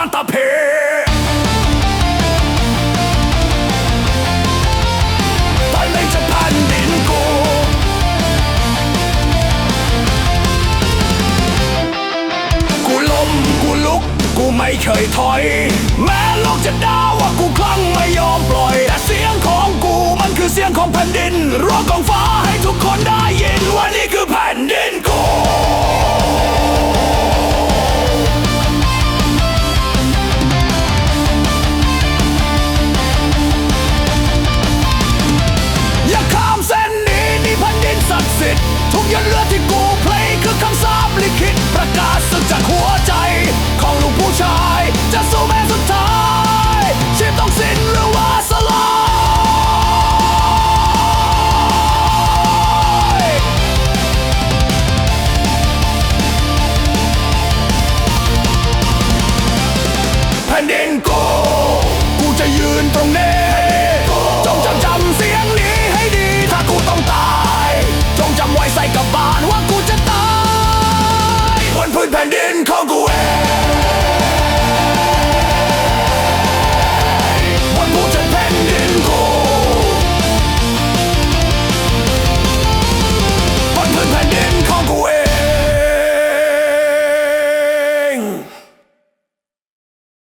บ้านตาอนนี้จะพันดินกูกูลมกูลุก กูไม่เคยถอย แม้โลกจะด่าว่ากูคลั่งไม่ยักดิ์สิทธิ์ทุกยันเลือดที่กูเพลงคือคำสาบลิขิตประกาศสึกจากหัวใจ ของลูกผู้ชาย จะสู้แม้สุดท้าย ชีพต้องสิ้นหรือว่าสลายแผ่นดิน